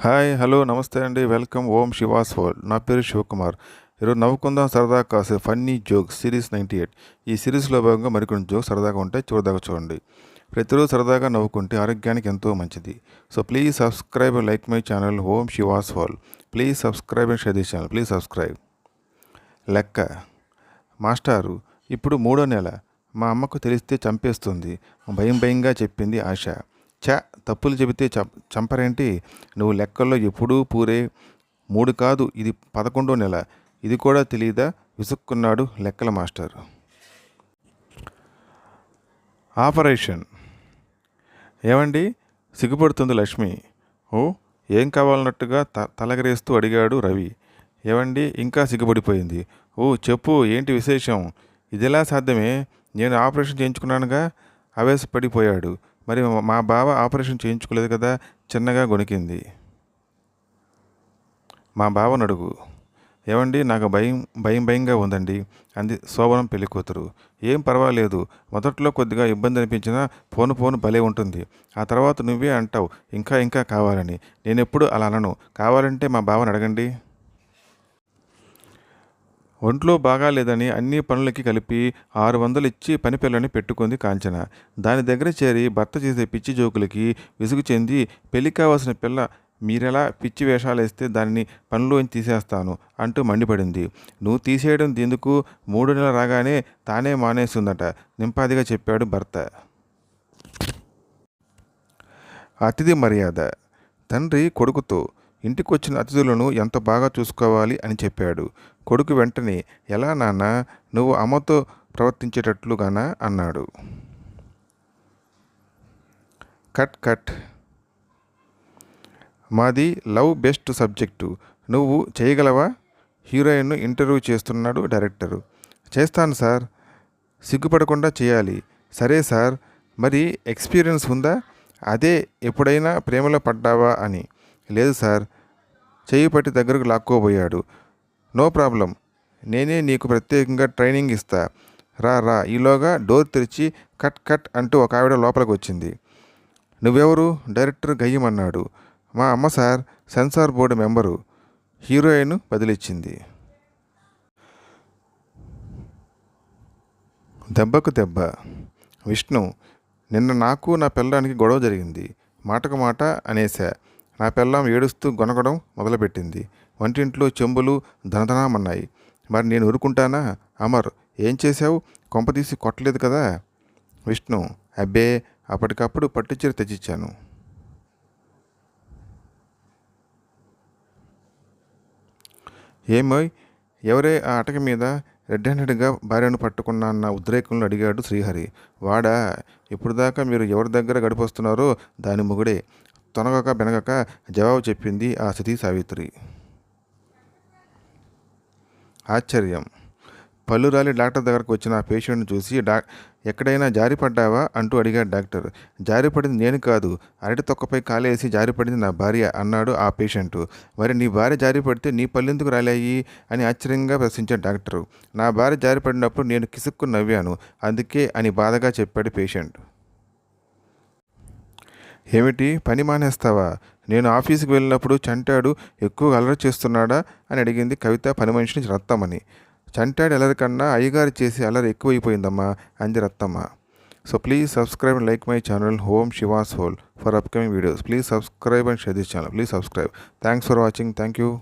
Hi hello నమస్తే అండి. Welcome. ఓం Shivas world నా పేరు శివకుమార్. ఈరోజు నవ్వుకుందాం సరదా కాసే funny joke series ninety eight. ఈ సిరీస్లో భాగంగా మరికొన్ని జోక్స్ సరదాగా ఉంటాయి. చూడదాకా చూడండి. ప్రతిరోజు సరదాగా నవ్వుకుంటే ఆరోగ్యానికి ఎంతో మంచిది. So please subscribe and like my channel Om Shivas world please subscribe and share this channel. Please subscribe. లెక్క. మాస్టారు ఇప్పుడు మూడో నెల. మా అమ్మకు తెలిస్తే చంపేస్తుంది. భయం భయంగా చెప్పింది ఆశ. చ తప్పులు చెబితే చం చంపరేంటి? నువ్వు లెక్కల్లో ఎప్పుడూ పూరే మూడు కాదు ఇది పదకొండో నెల. ఇది కూడా తెలియదా విసుక్కున్నాడు లెక్కల మాస్టర్. ఆపరేషన్. ఏమండి? సిగ్గుపడుతుంది లక్ష్మి. ఓ ఏం కావాలన్నట్టుగా త తలగరేస్తూ అడిగాడు రవి. ఏమండి ఇంకా సిగ్గుపడిపోయింది. ఓ చెప్పు ఏంటి విశేషం? ఇదిలా సాధ్యమే? నేను ఆపరేషన్ చేయించుకున్నానుగా? ఆవేశపడిపోయాడు. మరి మా బావ ఆపరేషన్ చేయించుకోలేదు కదా చిన్నగా గొణికింది. మా బావను అడుగు. ఏమండి నాకు భయం భయం భయంగా ఉందండి. అంది శోభనం పెళ్ళి కూతురు. ఏం పర్వాలేదు మొదట్లో కొద్దిగా ఇబ్బంది అనిపించినా ఫోను ఫోను భలే ఉంటుంది. ఆ తర్వాత నువ్వే అంటావు ఇంకా ఇంకా కావాలని. నేను ఎప్పుడు అలా అనను. కావాలంటే మా బావని అడగండి. ఒంట్లో బాగాలేదని అన్ని పనులకి కలిపి ఆరు వందలు ఇచ్చి పని పిల్లని పెట్టుకుంది కాంచన. దాని దగ్గర చేరి భర్త చేసే పిచ్చి జోకులకి విసుగు చెంది పెళ్ళి కావాల్సిన పిల్ల మీరెలా పిచ్చి వేషాలు వేస్తే దానిని పనిలోంచి తీసేస్తాను అంటూ మండిపడింది. నువ్వు తీసేయడం దీందుకు మూడు నెలలు రాగానే తానే మానేస్తుందట నింపాదిగా చెప్పాడు భర్త. అతిథి మర్యాద. తండ్రి కొడుకుతో ఇంటికొచ్చిన అతిథులను ఎంత బాగా చూసుకోవాలి అని చెప్పాడు. కొడుకు వెంటనే ఎలా నాన్న? నువ్వు అమ్మతో ప్రవర్తించేటట్లుగానా? అన్నాడు. Cut cut. మాది లవ్ బెస్ట్ సబ్జెక్టు. నువ్వు చేయగలవా? హీరోయిన్ను ఇంటర్వ్యూ చేస్తున్నాడు డైరెక్టరు. చేస్తాను సార్. సిగ్గుపడకుండా చేయాలి. సరే సార్. మరి ఎక్స్పీరియన్స్ ఉందా? అదే ఎప్పుడైనా ప్రేమలో పడ్డావా? అని. లేదు సార్. చేయి పట్టి దగ్గరకు లాక్కోబోయాడు. No problem. నేనే నీకు ప్రత్యేకంగా ట్రైనింగ్ ఇస్తా. రా రా. ఈలోగా డోర్ తెరిచి కట్ కట్ అంటూ ఒక ఆవిడ లోపలికి వచ్చింది నువ్వెవరు? డైరెక్టర్ గయ్యమన్నాడు. మా అమ్మ sir censor board member. Heroine బదిలిచ్చింది. దెబ్బకు దెబ్బ. విష్ణు నిన్న నాకు నా పిల్లడానికి గొడవ జరిగింది. మాటకు మాట అనేసా నా పిల్లం ఏడుస్తూ గొనగడం మొదలుపెట్టింది. వంటింట్లో చెంబులు ధనధనామన్నాయి. మరి నేను ఊరుకుంటానా? అమర్ ఏం చేశావు? కొంపతీసి కొట్టలేదు కదా? విష్ణు అబ్బే అప్పటికప్పుడు పట్టుచీర తెచ్చిచ్చాను. ఏమోయ్ ఎవరే ఆ అటక మీద రెడ్ హ్యాండెడ్గా భార్యను పట్టుకున్నా అన్న ఉద్రేకంలో అడిగాడు శ్రీహరి. వాడా ఇప్పుడు దాకా మీరు ఎవరి దగ్గర గడిపొస్తున్నారో దాని మొగుడే. తొనగక బెనగక జవాబు చెప్పింది ఆ సతీ సావిత్రి. ఆశ్చర్యం. పళ్ళు రాలి డాక్టర్ దగ్గరకు వచ్చిన ఆ పేషెంట్ని చూసి డా ఎక్కడైనా జారిపడ్డావా అంటూ అడిగాడు డాక్టర్. జారిపడింది నేను కాదు. అరటి తొక్కపై కాలేసి జారిపడింది నా భార్య అన్నాడు ఆ పేషెంట్. మరి నీ భార్య జారిపడితే నీ పల్లెందుకు రాలేయి? అని ఆశ్చర్యంగా ప్రశ్నించాడు డాక్టరు. నా భార్య జారిపడినప్పుడు నేను కిసుక్కు నవ్వాను. అందుకే అని బాధగా చెప్పాడు పేషెంట్. ఏమిటి? పని మానేస్తావా? నేను ఆఫీస్కి వెళ్ళినప్పుడు చంటాడు ఎక్కువ అలరి చేస్తున్నాడా? అని అడిగింది కవిత పని మనిషిని రత్తమ్మని చంటాడు అలరి కన్నా అయ్యగారు చేసి అలరి ఎక్కువైపోయిందమ్మా అంది Rattamma. So please subscribe and like my channel Om Shivas world for upcoming videos please subscribe and share this channel please subscribe thanks for watching thank you